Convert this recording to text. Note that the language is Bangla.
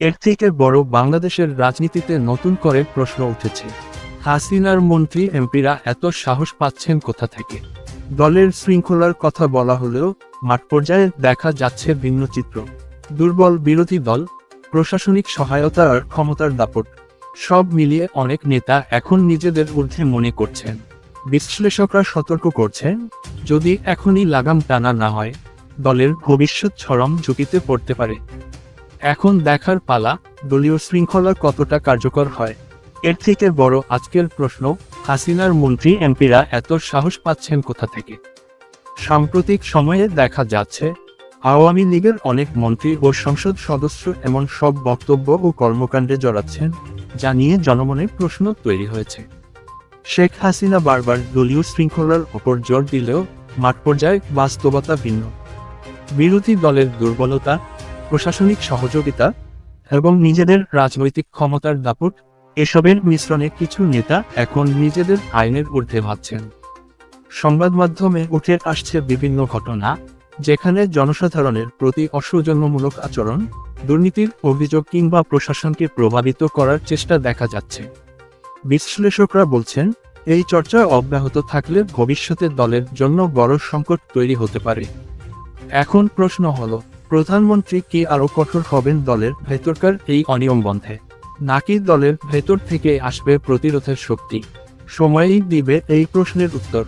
এর থেকে বড় বাংলাদেশের রাজনীতিতে নতুন করে প্রশ্ন উঠেছে। হাসিনার মন্ত্রী এমপিরা এত সাহস পাচ্ছেন কোথা থেকে? দলের শৃঙ্খলার কথা বলা হলেও মাঠ পর্যায়ে দেখা যাচ্ছে ভিন্ন চিত্র। দুর্বল বিরোধী দল, প্রশাসনিক সহায়তা আর ক্ষমতার দাপট, সব মিলিয়ে অনেক নেতা এখন নিজেদের ঊর্ধ্বে মনে করছেন। বিশ্লেষকরা সতর্ক করছেন, যদি এখনই লাগাম টানা না হয়, দলের ভবিষ্যৎ চরম ঝুঁকিতে পড়তে পারে। এখন দেখার পালা, দলীয় শৃঙ্খলা কতটা কার্যকর হয়? এর থেকে বড় আজকের প্রশ্ন, হাসিনার মন্ত্রী এমপিরা এত সাহস পাচ্ছেন কোথা থেকে? সাম্প্রতিক সময়ে দেখা যাচ্ছে, আওয়ামী লীগের অনেক মন্ত্রী ও সংসদ সদস্য এমন সব বক্তব্য ও কর্মকাণ্ডে জড়াচ্ছেন, যা নিয়ে জনমনে প্রশ্ন তৈরি হয়েছে। শেখ হাসিনা বারবার দলীয় শৃঙ্খলার ওপর জোর দিলেও মাঠ পর্যায়ে বাস্তবতা ভিন্ন। বিরোধী দলের দুর্বলতা প্রশাসনিক সহযোগিতা এবং নিজেদের রাজনৈতিক ক্ষমতার দাপট, এসবের মিশ্রণে কিছু নেতা এখন নিজেদের আইনের ঊর্ধ্বে ভাবছেন। সংবাদ মাধ্যমে উঠে আসছে বিভিন্ন ঘটনা, যেখানে জনসাধারণের প্রতি অসৌজন্যমূলক আচরণ, দুর্নীতির অভিযোগ কিংবা প্রশাসনকে প্রভাবিত করার চেষ্টা দেখা যাচ্ছে। বিশ্লেষকরা বলছেন, এই চর্চা অব্যাহত থাকলে ভবিষ্যতে দলের জন্য বড় সংকট তৈরি হতে পারে। এখন প্রশ্ন হলো প্রধানমন্ত্রী কি আরও কঠোর হবেন দলের ভেতরকার এই অনিয়ম বন্ধে। নাকি দলের ভেতর থেকে আসবে প্রতিরোধের শক্তি? সময়ই দিবে এই প্রশ্নের উত্তর।